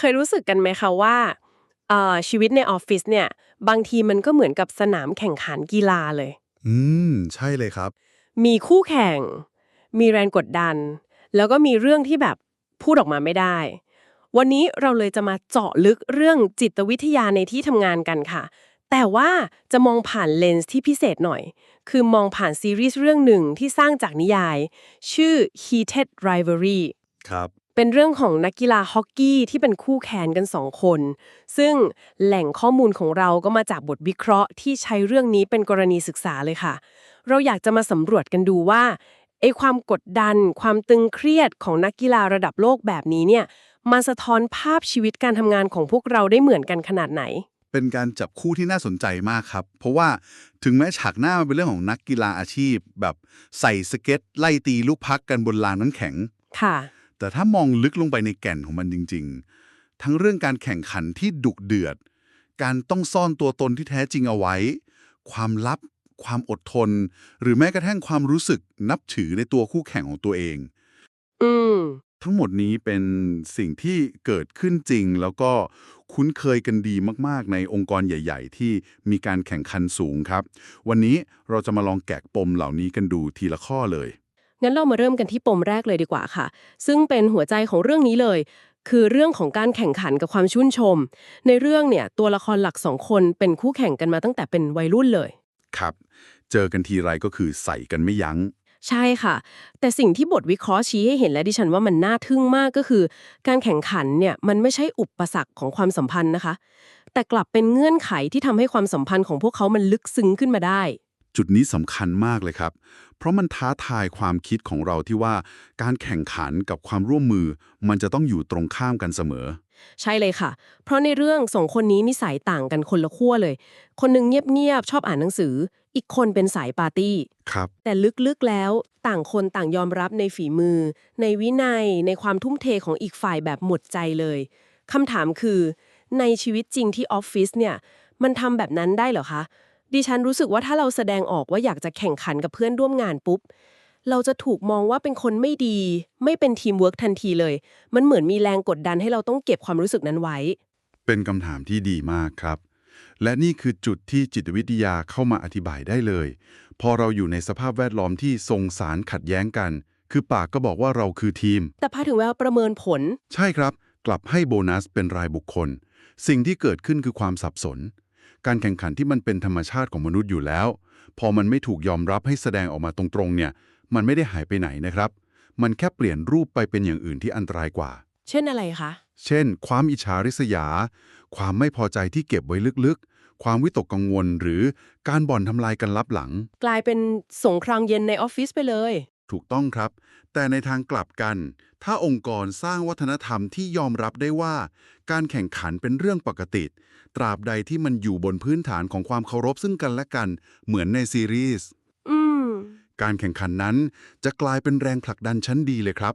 เคยรู้สึกกันไหมคะว่าเอ่อชีวิตในออฟฟิศเนี่ย บางทีมันก็เหมือนกับสนามแข่งขันกีฬาเลย อืม ใช่เลยครับ มีคู่แข่ง มีแรงกดดัน แล้วก็มีเรื่องที่แบบพูดออกมาไม่ได้ วันนี้เราเลยจะมาเจาะลึกเรื่องจิตวิทยาในที่ทำงานกันค่ะ แต่ว่าจะมองผ่านเลนส์ที่พิเศษหน่อย คือมองผ่านซีรีส์เรื่องหนึ่งที่สร้างจากนิยาย ชื่อ Heated Rivalry ครับ เป็นเรื่องของนักกีฬาฮอกกี้ที่เป็นคู่แข่งกันสองคน ซึ่งแหล่งข้อมูลของเราก็มาจากบทวิเคราะห์ที่ใช้เรื่องนี้เป็นกรณีศึกษาเลยค่ะ เราอยากจะมาสำรวจกันดูว่าไอ้ความกดดัน ความตึงเครียดของนักกีฬาระดับโลกแบบนี้เนี่ยมาสะท้อนภาพชีวิตการทำงานของพวกเราได้เหมือนกันขนาดไหน เป็นการจับคู่ที่น่าสนใจมากครับ เพราะว่าถึงแม้ฉากหน้ามันเป็นเรื่องของนักกีฬาอาชีพ แบบใส่สเก็ต ไล่ตีลูกพักกันบนลานน้ำแข็ง ค่ะ แต่ถ้ามองลึกลงไปในแก่นของมันจริง ๆ ทั้งเรื่องการแข่งขันที่ดุเดือด การต้องซ่อนตัวตนที่แท้จริงเอาไว้ ความลับ ความอดทน หรือแม้กระทั่งความรู้สึกนับถือในตัวคู่แข่งของตัวเอง อืมทั้งหมดนี้เป็นสิ่งที่เกิดขึ้นจริง แล้วก็คุ้นเคยกันดีมาก ๆ ในองค์กรใหญ่ ๆ ที่มีการแข่งขันสูงครับ วันนี้เราจะมาลองแกะปมเหล่านี้กันดูทีละข้อเลย งั้นเรามาเริ่มกันที่ปมแรกเลยดีกว่าค่ะ ซึ่งเป็นหัวใจของเรื่องนี้เลย คือเรื่องของการแข่งขันกับความชื่นชม ในเรื่องเนี่ยตัวละครหลักสองคนเป็นคู่แข่งกันมาตั้งแต่เป็นวัยรุ่นเลย ครับ เจอกันทีไรก็คือใส่กันไม่ยัง้งใช่ค่ะ แต่สิ่งที่บทวิเคราะห์ชี้ให้เห็นและดิฉันว่ามันน่าทึ่งมากก็คือ การแข่งขันเนี่ยมันไม่ใช่อุปสรรคของความสัมพันธ์นะคะ แต่กลับเป็นเงื่อนไขที่ทำให้ความสัมพันธ์ของพวกเขามันลึกซึ้งขึ้นมาได้ จุดนี้สำคัญมากเลยครับ เพราะมันท้าทายความคิดของเราที่ว่าการแข่งขันกับความร่วมมือ มันจะต้องอยู่ตรงข้ามกันเสมอ ใช่เลยค่ะ เพราะในเรื่องสองคนนี้นิสัยต่างกันคนละขั้วเลย คนหนึงเงียบๆชอบอ่านหนังสือ อีกคนเป็นสายปาร์ตี้ ครับ แต่ลึกๆแล้วต่างคนต่างยอมรับในฝีมือ ในวินัย ในความทุ่มเทของอีกฝ่ายแบบหมดใจเลยคำถามคือ ในชีวิตจริงที่ออฟฟิศเนี่ย มันทำแบบนั้นได้เหรอคะ ดิฉันรู้สึกว่าถ้าเราแสดงออกว่าอยากจะแข่งขันกับเพื่อนร่วมงานปุ๊บ เราจะถูกมองว่าเป็นคนไม่ดี ไม่เป็นทีมเวิร์กทันทีเลย มันเหมือนมีแรงกดดันให้เราต้องเก็บความรู้สึกนั้นไว้ เป็นคำถามที่ดีมากครับ และนี่คือจุดที่จิตวิทยาเข้ามาอธิบายได้เลย พอเราอยู่ในสภาพแวดล้อมที่ทรงสารขัดแย้งกัน คือปากก็บอกว่าเราคือทีม แต่พอถึงเวลาประเมินผล ใช่ครับ กลับให้โบนัสเป็นรายบุคคล สิ่งที่เกิดขึ้นคือความสับสน การแข่งขันที่มันเป็นธรรมชาติของมนุษย์อยู่แล้ว พอมันไม่ถูกยอมรับให้แสดงออกมาตรงๆเนี่ย มันไม่ได้หายไปไหนนะครับ มันแค่เปลี่ยนรูปไปเป็นอย่างอื่นที่อันตรายกว่า เช่นอะไรคะ เช่น ความอิจฉาริษยา ความไม่พอใจที่เก็บไว้ลึกๆ ความวิตกกังวลหรือการบ่อนทำลายกันลับหลัง กลายเป็นสงครามเย็นในออฟฟิศไปเลย ถูกต้องครับ แต่ในทางกลับกัน ถ้าองค์กรสร้างวัฒนธรรมที่ยอมรับได้ว่า การแข่งขันเป็นเรื่องปกติ ตราบใดที่มันอยู่บนพื้นฐานของความเคารพซึ่งกันและกัน เหมือนในซีรีส์อืมการแข่งขันนั้นจะกลายเป็นแรงผลักดันชั้นดีเลยครับ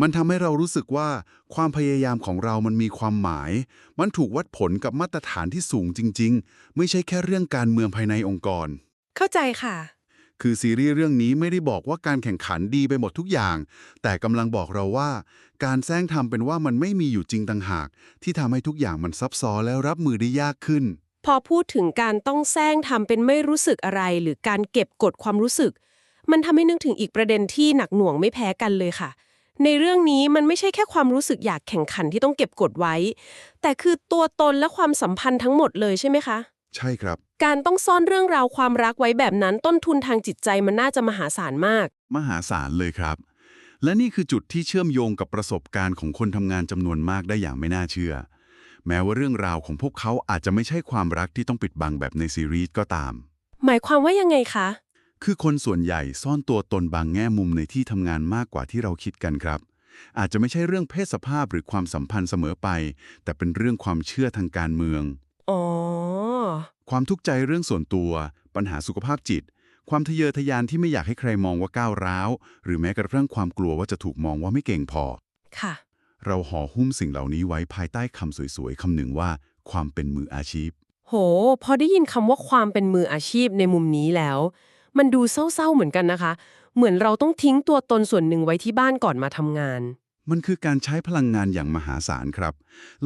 มันทำให้เรารู้สึกว่าความพยายามของเรามันมีความหมาย มันถูกวัดผลกับมาตรฐานที่สูงจริง ๆ ไม่ใช่แค่เรื่องการเมืองภายในองค์กร เข้าใจค่ะ คือซีรีส์เรื่องนี้ไม่ได้บอกว่าการแข่งขันดีไปหมดทุกอย่าง แต่กำลังบอกเราว่า การแซงทำเป็นว่ามันไม่มีอยู่จริงต่างหาก ที่ทำให้ทุกอย่างมันซับซ้อนและรับมือได้ยากขึ้น พอพูดถึงการต้องแซงทำเป็นไม่รู้สึกอะไร หรือการเก็บกดความรู้สึก มันทำให้นึกถึงอีกประเด็นที่หนักหน่วงไม่แพ้กันเลยค่ะ ในเรื่องนี้มันไม่ใช่แค่ความรู้สึกอยากแข่งขันที่ต้องเก็บกดไว้ แต่คือตัวตนและความสัมพันธ์ทั้งหมดเลยใช่ไหมคะ ใช่ครับ การต้องซ่อนเรื่องราวความรักไว้แบบนั้นต้นทุนทางจิตใจมันน่าจะมหาศาลมาก มหาศาลเลยครับ และนี่คือจุดที่เชื่อมโยงกับประสบการณ์ของคนทำงานจำนวนมากได้อย่างไม่น่าเชื่อ แม้ว่าเรื่องราวของพวกเขาอาจจะไม่ใช่ความรักที่ต้องปิดบังแบบในซีรีส์ก็ตาม หมายความว่ายังไงคะ คือคนส่วนใหญ่ซ่อนตัวตนบางแง่มุมในที่ทำงานมากกว่าที่เราคิดกันครับ อาจจะไม่ใช่เรื่องเพศสภาพหรือความสัมพันธ์เสมอไป แต่เป็นเรื่องความเชื่อทางการเมือง อ๋อ ความทุกข์ใจเรื่องส่วนตัว ปัญหาสุขภาพจิต ความทะเยอทะยานที่ไม่อยากให้ใครมองว่าก้าวร้าว หรือแม้กระทั่งความกลัวว่าจะถูกมองว่าไม่เก่งพอ ค่ะ เราห่อหุ้มสิ่งเหล่านี้ไว้ภายใต้คำสวยๆคำหนึ่งว่า ความเป็นมืออาชีพ โห พอได้ยินคำว่าความเป็นมืออาชีพในมุมนี้แล้ว มันดูเศร้าๆเหมือนกันนะคะ เหมือนเราต้องทิ้งตัวตนส่วนหนึ่งไว้ที่บ้านก่อนมาทำงาน มันคือการใช้พลังงานอย่างมหาศาลครับ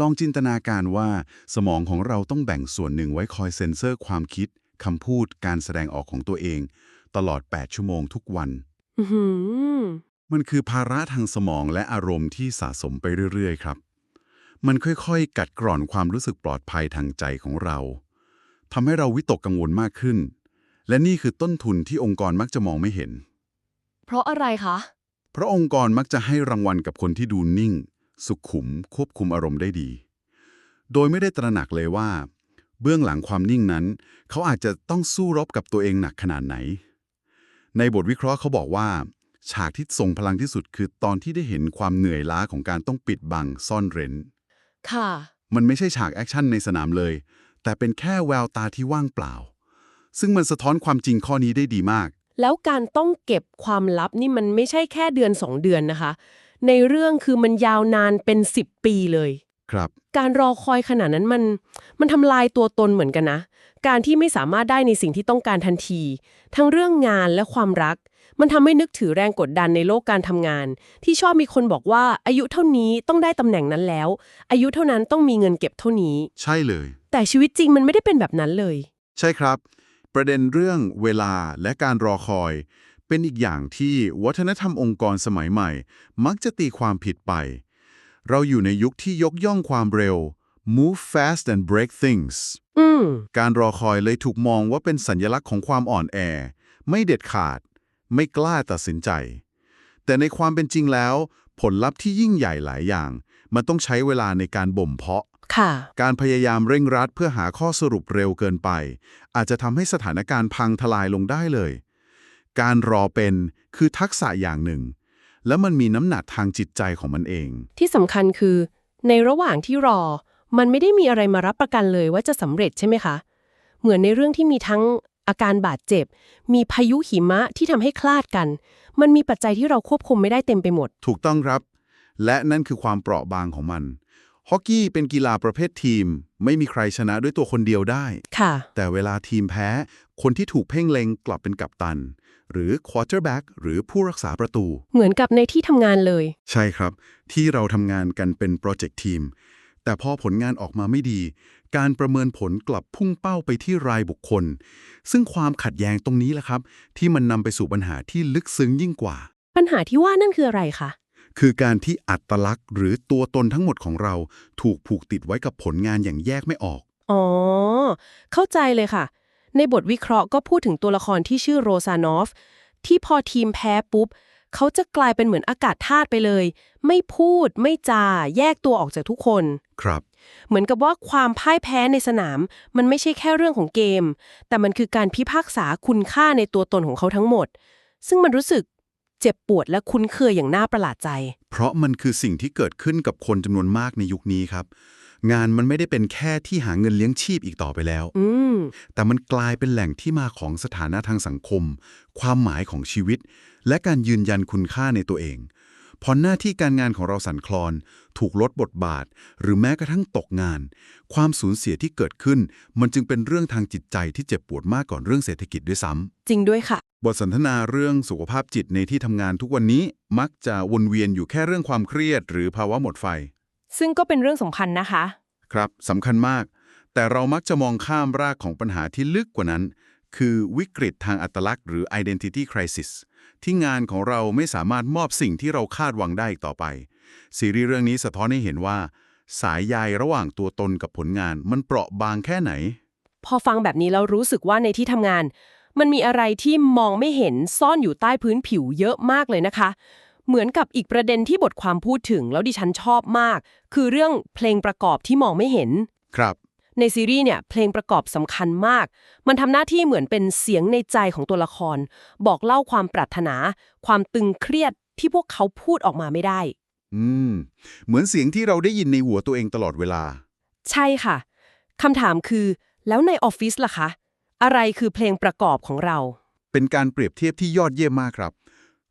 ลองจินตนาการว่าสมองของเราต้องแบ่งส่วนหนึ่งไว้คอยเซ็นเซอร์ความคิดคำพูดการแสดงออกของตัวเอง ตลอด 8 ชั่วโมงทุกวันอือหือมันคือภาระทางสมองและอารมณ์ที่สะสมไปเรื่อย ๆ ครับ มันค่อยๆ กัดกร่อนความรู้สึกปลอดภัยทางใจของเราทำให้เราวิตกกังวลมากขึ้น และนี่คือต้นทุนที่องค์กรมักจะมองไม่เห็น เพราะอะไรคะ เพราะองค์กรมักจะให้รางวัลกับคนที่ดูนิ่ง สุขุม ควบคุมอารมณ์ได้ดี โดยไม่ได้ตระหนักเลยว่า เบื้องหลังความนิ่งนั้น เขาอาจจะต้องสู้รบกับตัวเองหนักขนาดไหน ในบทวิเคราะห์เขาบอกว่า ฉากที่ทรงพลังที่สุดคือตอนที่ได้เห็นความเหนื่อยล้าของการต้องปิดบังซ่อนเร้น ค่ะ มันไม่ใช่ฉากแอคชั่นในสนามเลย แต่เป็นแค่แววตาที่ว่างเปล่า ซึ่งมันสะท้อนความจริงข้อนี้ได้ดีมาก แล้วการต้องเก็บความลับนี่มันไม่ใช่แค่เดือน 2 เดือนนะคะ ในเรื่องคือมันยาวนานเป็น 10 ปีเลยครับ การรอคอยขนาดนั้นมัน มันทำลายตัวตนเหมือนกันนะ การที่ไม่สามารถได้ในสิ่งที่ต้องการทันที ทั้งเรื่องงานและความรัก มันทำให้นึกถือแรงกดดันในโลกการทำงาน ที่ชอบมีคนบอกว่าอายุเท่านี้ต้องได้ตำแหน่งนั้นแล้ว อายุเท่านั้นต้องมีเงินเก็บเท่านี้ ใช่เลย แต่ชีวิตจริงมันไม่ได้เป็นแบบนั้นเลย ใช่ครับ ประเด็นเรื่องเวลาและการรอคอย เป็นอีกอย่างที่วัฒนธรรมองค์กรสมัยใหม่ มักจะตีความผิดไป เราอยู่ในยุคที่ยกย่องความเร็ว move fast and break things อืมการรอคอยเลยถูกมองว่าเป็นสัญลักษณ์ของความอ่อนแอ ไม่เด็ดขาด ไม่กล้าตัดสินใจ แต่ในความเป็นจริงแล้ว ผลลัพธ์ที่ยิ่งใหญ่หลายอย่าง มันต้องใช้เวลาในการบ่มเพาะ ค่ะ การพยายามเร่งรัดเพื่อหาข้อสรุปเร็วเกินไป อาจจะทำให้สถานการณ์พังทลายลงได้เลย การรอเป็นคือทักษะอย่างหนึ่ง และมันมีน้ำหนักทางจิตใจของมันเอง ที่สำคัญคือ ในระหว่างที่รอ มันไม่ได้มีอะไรมารับประกันเลยว่าจะสำเร็จใช่ไหมคะ เหมือนในเรื่องที่มีทั้งอาการบาดเจ็บ มีพายุหิมะที่ทำให้คลาดกัน มันมีปัจจัยที่เราควบคุมไม่ได้เต็มไปหมด ถูกต้องครับ และนั่นคือความเปราะบางของมัน ฮอกกี้เป็นกีฬาประเภททีม ไม่มีใครชนะด้วยตัวคนเดียวได้ ค่ะ แต่เวลาทีมแพ้ คนที่ถูกเพ่งเล็งกลับเป็นกัปตัน หรือควอเตอร์แบ็กหรือผู้รักษาประตู เหมือนกับในที่ทำงานเลย ใช่ครับ ที่เราทำงานกันเป็นโปรเจกต์ทีม แต่พอผลงานออกมาไม่ดี การประเมินผลกลับพุ่งเป้าไปที่รายบุคคล ซึ่งความขัดแย้งตรงนี้แหละครับ ที่มันนำไปสู่ปัญหาที่ลึกซึ้งยิ่งกว่า ปัญหาที่ว่านั่นคืออะไรคะ คือการที่อัตลักษณ์ หรือตัวตนทั้งหมดของเราถูกผูกติดไว้กับผลงานอย่างแยกไม่ออก อ๋อ เข้าใจเลยค่ะ ในบทวิเคราะห์ก็พูดถึงตัวละครที่ชื่อโรซานอฟ ที่พอทีมแพ้ปุ๊บ เขาจะกลายเป็นเหมือนอากาศธาตุไปเลย ไม่พูดไม่จา แยกตัวออกจากทุกคน ครับ เหมือนกับว่าความพ่ายแพ้ในสนาม มันไม่ใช่แค่เรื่องของเกม แต่มันคือการพิพากษาคุณค่าในตัวตนของเขาทั้งหมด ซึ่งมันรู้สึก เจ็บปวดและคุ้นเคยอย่างน่าประหลาดใจ เพราะมันคือสิ่งที่เกิดขึ้นกับคนจำนวนมากในยุคนี้ครับ งานมันไม่ได้เป็นแค่ที่หาเงินเลี้ยงชีพอีกต่อไปแล้ว อืม แต่มันกลายเป็นแหล่งที่มาของสถานะทางสังคม ความหมายของชีวิต และการยืนยันคุณค่าในตัวเอง พอหน้าที่การงานของเราสั่นคลอน ถูกลดบทบาท หรือแม้กระทั่งตกงาน ความสูญเสียที่เกิดขึ้น มันจึงเป็นเรื่องทางจิตใจที่เจ็บปวดมากก่อนเรื่องเศรษฐกิจด้วยซ้ำจริงด้วยค่ะ บทสนทนาเรื่องสุขภาพจิตในที่ทำงานทุกวันนี้มักจะวนเวียนอยู่แค่เรื่องความเครียด หรือภาวะหมดไฟ ซึ่งก็เป็นเรื่องสำคัญนะคะ ครับสำคัญมาก แต่เรามักจะมองข้ามรากของปัญหาที่ลึกกว่านั้น คือวิกฤตทางอัตลักษณ์หรือ identity crisis ที่งานของเราไม่สามารถมอบสิ่งที่เราคาดหวังได้อีกต่อไป ซีรีส์เรื่องนี้สะท้อนให้เห็นว่า สายใยระหว่างตัวตนกับผลงานมันเปราะบางแค่ไหน พอฟังแบบนี้แล้วรู้สึกว่าในที่ทำงาน มันมีอะไรที่มองไม่เห็นซ่อนอยู่ใต้พื้นผิวเยอะมากเลยนะคะ เหมือนกับอีกประเด็นที่บทความพูดถึงแล้วดิฉันชอบมาก คือเรื่องเพลงประกอบที่มองไม่เห็น ครับ ในซีรีส์เนี่ยเพลงประกอบสำคัญมาก มันทำหน้าที่เหมือนเป็นเสียงในใจของตัวละคร บอกเล่าความปรารถนา ความตึงเครียดที่พวกเขาพูดออกมาไม่ได้ อืม เหมือนเสียงที่เราได้ยินในหัวตัวเองตลอดเวลา ใช่ค่ะคำถามคือ แล้วในออฟฟิศล่ะคะ อะไรคือเพลงประกอบของเรา เป็นการเปรียบเทียบที่ยอดเยี่ยมมากครับ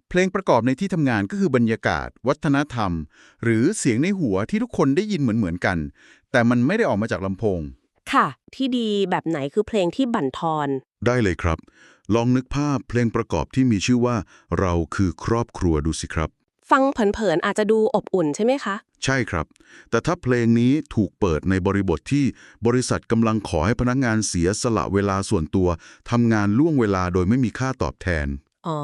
เพลงประกอบในที่ทำงานก็คือบรรยากาศ วัฒนธรรม หรือเสียงในหัวที่ทุกคนได้ยินเหมือนๆกัน แต่มันไม่ได้ออกมาจากลำโพง ค่ะ ที่ดีแบบไหนคือเพลงที่บั่นทอน ได้เลยครับ ลองนึกภาพเพลงประกอบที่มีชื่อว่า เราคือครอบครัวดูสิครับ ฟังเผินๆอาจจะดูอบอุ่นใช่ไหมคะ ใช่ครับ แต่ถ้าเพลงนี้ถูกเปิดในบริบทที่บริษัทกำลังขอให้พนักงานเสียสละเวลาส่วนตัวทำงานล่วงเวลาโดยไม่มีค่าตอบแทน อ๋อ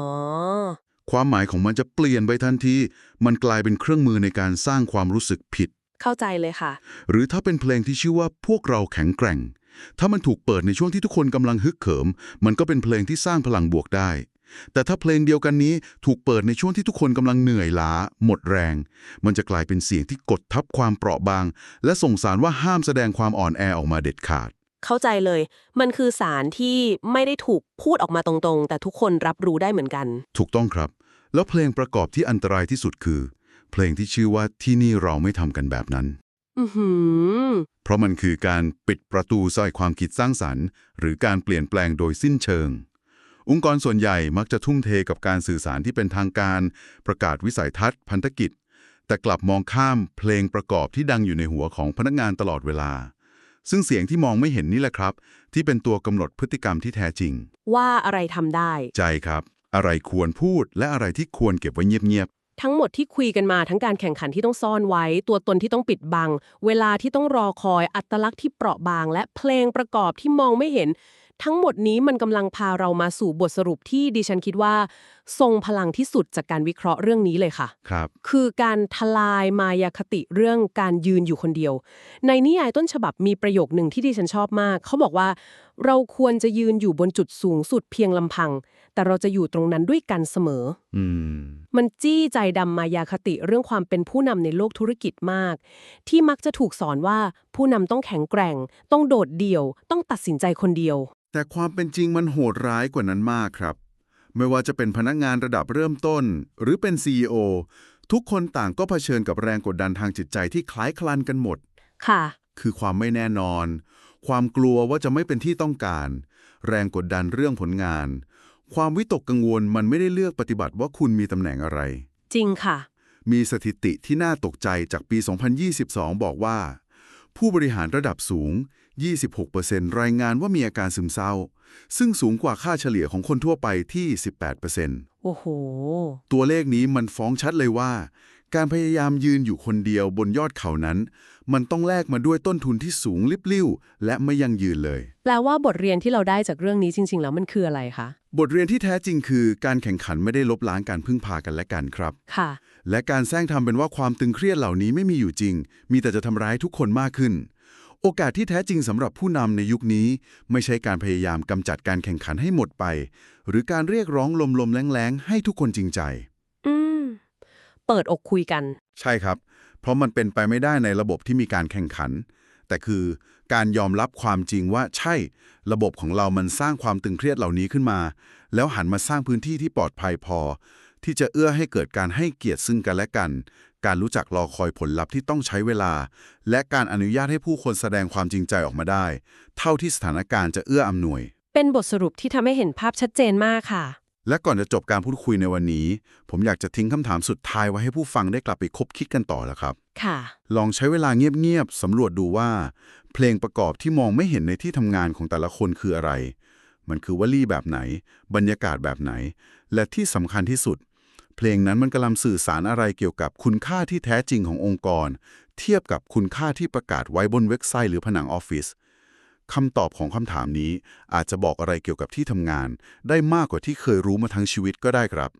ความหมายของมันจะเปลี่ยนไปทันที มันกลายเป็นเครื่องมือในการสร้างความรู้สึกผิด เข้าใจเลยค่ะ หรือถ้าเป็นเพลงที่ชื่อว่าพวกเราแข็งแกร่ง ถ้ามันถูกเปิดในช่วงที่ทุกคนกำลังฮึกเหิม มันก็เป็นเพลงที่สร้างพลังบวกได้ แต่ถ้าเพลงเดียวกันนี้ถูกเปิดในช่วงที่ทุกคนกำลังเหนื่อยล้า หมดแรง มันจะกลายเป็นเสียงที่กดทับความเปราะบาง และส่งสารว่าห้ามแสดงความอ่อนแอออกมาเด็ดขาด เข้าใจเลย มันคือสารที่ไม่ได้ถูกพูดออกมาตรงๆ แต่ทุกคนรับรู้ได้เหมือนกัน ถูกต้องครับ แล้วเพลงประกอบที่อันตรายที่สุดคือ เพลงที่ชื่อว่าที่นี่เราไม่ทำกันแบบนั้น อือหือ เพราะมันคือการปิดประตูใส่ความคิดสร้างสรรค์ หรือการเปลี่ยนแปลงโดยสิ้นเชิง องค์กรส่วนใหญ่มักจะทุ่มเทกับการสื่อสารที่เป็นทางการ ประกาศวิสัยทัศน์พันธกิจ แต่กลับมองข้ามเพลงประกอบที่ดังอยู่ในหัวของพนักงานตลอดเวลา ซึ่งเสียงที่มองไม่เห็นนี่แหละครับ ที่เป็นตัวกำหนดพฤติกรรมที่แท้จริง ว่าอะไรทำได้ ใจครับ อะไรควรพูดและอะไรที่ควรเก็บไว้เงียบทั้งหมดที่คุยกันมาทั้งการแข่งขันที่ต้องซ่อนไว้ ตัวตนที่ต้องปิดบัง เวลาที่ต้องรอคอยอัตลักษณ์ที่เปราะบาง และเพลงประกอบที่มองไม่เห็น ทั้งหมดนี้มันกำลังพาเรามาสู่บทสรุปที่ดิฉันคิดว่า ทรงพลังที่สุดจากการวิเคราะห์เรื่องนี้เลยค่ะๆครับ คือการทลายมายาคติเรื่องการยืนอยู่คนเดียว ในนิยายต้นฉบับมีประโยคหนึ่งที่ดิฉันชอบมาก เขาบอกว่า เราควรจะยืนอยู่บนจุดสูงสุดเพียงลำพัง แต่เราจะอยู่ตรงนั้นด้วยกันเสมอ อืม มันจี้ใจดำมายาคติเรื่องความเป็นผู้นำในโลกธุรกิจมาก ที่มักจะถูกสอนว่าผู้นำต้องแข็งแกร่ง ต้องโดดเดี่ยว ต้องตัดสินใจคนเดียว แต่ความเป็นจริงมันโหดร้ายกว่านั้นมากครับ ไม่ว่าจะเป็นพนักงานระดับเริ่มต้น หรือเป็น CEO ทุกคนต่างก็เผชิญกับแรงกดดันทางจิตใจที่คล้ายคลันกันหมด ค่ะ คือความไม่แน่นอน ความกลัวว่าจะไม่เป็นที่ต้องการ แรงกดดันเรื่องผลงาน ความวิตกกังวลมันไม่ได้เลือกปฏิบัติว่าคุณมีตำแหน่งอะไร จริงค่ะ มีสถิติที่น่าตกใจจากปี 2022 บอกว่า ผู้บริหารระดับสูง 26%รายงานว่ามีอาการซึมเศร้า ซึ่งสูงกว่าค่าเฉลี่ยของคนทั่วไปที่ 18%โอ้โห ตัวเลขนี้มันฟ้องชัดเลยว่า การพยายามยืนอยู่คนเดียวบนยอดเขานั้น มันต้องแลกมาด้วยต้นทุนที่สูงลิบลิ่วและไม่ยั่งยืนเลย แปลว่าบทเรียนที่เราได้จากเรื่องนี้จริง ๆ แล้วมันคืออะไรคะ บทเรียนที่แท้จริงคือการแข่งขันไม่ได้ลบล้างการพึ่งพากันและกันครับ ค่ะ และการแซงทำเป็นว่าความตึงเครียดเหล่านี้ไม่มีอยู่จริง มีแต่จะทำร้ายทุกคนมากขึ้น โอกาสที่แท้จริงสำหรับผู้นำในยุคนี้ ไม่ใช่การพยายามกำจัดการแข่งขันให้หมดไป หรือการเรียกร้องลมๆแรงๆให้ทุกคนจริงใจ อืม เปิดอกคุยกัน ใช่ครับ เพราะมันเป็นไปไม่ได้ในระบบที่มีการแข่งขัน แต่คือการยอมรับความจริงว่าใช่ระบบของเรามันสร้างความตึงเครียดเหล่านี้ขึ้นมา แล้วหันมาสร้างพื้นที่ที่ปลอดภัยพอ ที่จะเอื้อให้เกิดการให้เกียรติซึ่งกันและกัน การรู้จักรอคอยผลลัพธ์ที่ต้องใช้เวลา และการอนุญาตให้ผู้คนแสดงความจริงใจออกมาได้ เท่าที่สถานการณ์จะเอื้ออำนวย เป็นบทสรุปที่ทำให้เห็นภาพชัดเจนมากค่ะ และก่อนจะจบการพูดคุยในวันนี้ ผมอยากจะทิ้งคำถามสุดท้ายไว้ให้ผู้ฟังได้กลับไปคบคิดกันต่อแล้วครับ ค่ะ ลองใช้เวลาเงียบๆสำรวจดูว่า เพลงประกอบที่มองไม่เห็นในที่ทำงานของแต่ละคนคืออะไร มันคือวลีแบบไหน บรรยากาศแบบไหน และที่สำคัญที่สุด เพลงนั้นมันกำลังสื่อสารอะไรเกี่ยวกับคุณค่าที่แท้จริงขององค์กร เทียบกับคุณค่าที่ประกาศไว้บนเว็บไซต์หรือผนังออฟฟิศ คำตอบของคำถามนี้อาจจะบอกอะไรเกี่ยวกับที่ทำงาน ได้มากกว่าที่เคยรู้มาทั้งชีวิตก็ได้ครับ